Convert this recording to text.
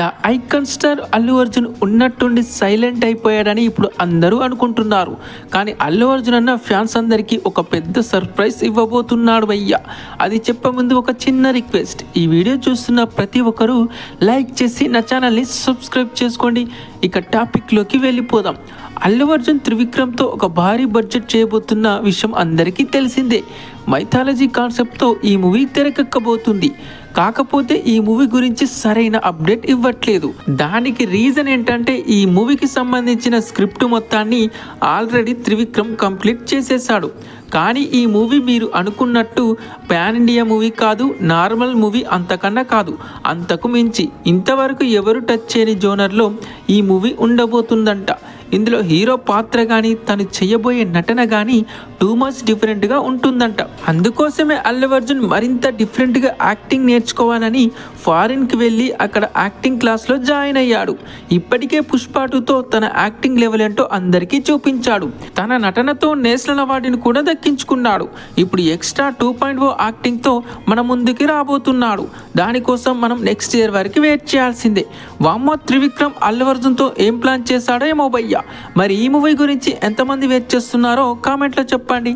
The icon star Allu Arjun ఉన్నట్టుండి silent అయిపోయాడని ఇప్పుడు అందరూ అనుకుంటున్నారు. కానీ అల్లు అర్జున్ అన్న ఫ్యాన్స్ అందరికీ ఒక పెద్ద సర్ప్రైజ్ ఇవ్వబోతున్నాడు అయ్యా. అది చెప్పే ముందు ఒక చిన్న రిక్వెస్ట్. ఈ వీడియో చూస్తున్న ప్రతి ఒక్కరూ లైక్ చేసి నా ఛానల్ని సబ్స్క్రైబ్ చేసుకోండి. ఇక టాపిక్లోకి వెళ్ళిపోదాం. అల్లు అర్జున్ త్రివిక్రమ్తో ఒక భారీ బడ్జెట్ చేయబోతున్న విషయం అందరికీ తెలిసిందే. మైథాలజీ కాన్సెప్ట్తో ఈ మూవీ తెరకెక్కబోతుంది. కాకపోతే ఈ మూవీ గురించి సరైన అప్డేట్ ఇవ్వట్లేదు. దానికి రీజన్ ఏంటంటే ఈ మూవీకి సంబంధించిన స్క్రిప్ట్ మొత్తాన్ని ఆల్రెడీ త్రివిక్రమ్ కంప్లీట్ చేసేశాడు. కానీ ఈ మూవీ మీరు అనుకున్నట్టు పాన్ ఇండియా మూవీ కాదు నార్మల్ మూవీ అంతకన్నా కాదు. అంతకు మించి ఇంతవరకు ఎవరు టచ్ చేయని జోనర్లో ఈ మూవీ ఉండబోతుందంట. ఇందులో హీరో పాత్ర కానీ తను చేయబోయే నటన కానీ టూ మచ్ డిఫరెంట్గా ఉంటుందంట. అందుకోసమే అల్లు అర్జున్ మరింత డిఫరెంట్గా యాక్టింగ్ నేర్చుకోవాలని ఫారిన్కి వెళ్ళి అక్కడ యాక్టింగ్ క్లాస్లో జాయిన్ అయ్యాడు. ఇప్పటికే పుష్పాటుతో తన యాక్టింగ్ లెవెల్ ఏంటో అందరికీ చూపించాడు. తన నటనతో నేషనల్ అవార్డుని కూడా దక్కించుకున్నాడు. ఇప్పుడు ఎక్స్ట్రా టూ పాయింట్ ఓ యాక్టింగ్తో మన ముందుకి రాబోతున్నాడు. దానికోసం మనం నెక్స్ట్ ఇయర్ వరకు వెయిట్ చేయాల్సిందే. వామ్మ త్రివిక్రమ్ అల్లు అర్జున్తో ఏం ప్లాన్ చేశాడో ఏమో భయ్య. మరి ఈ మూవీ గురించి ఎంతమంది వెయిట్ చేస్తున్నారో కామెంట్లో చెప్పండి.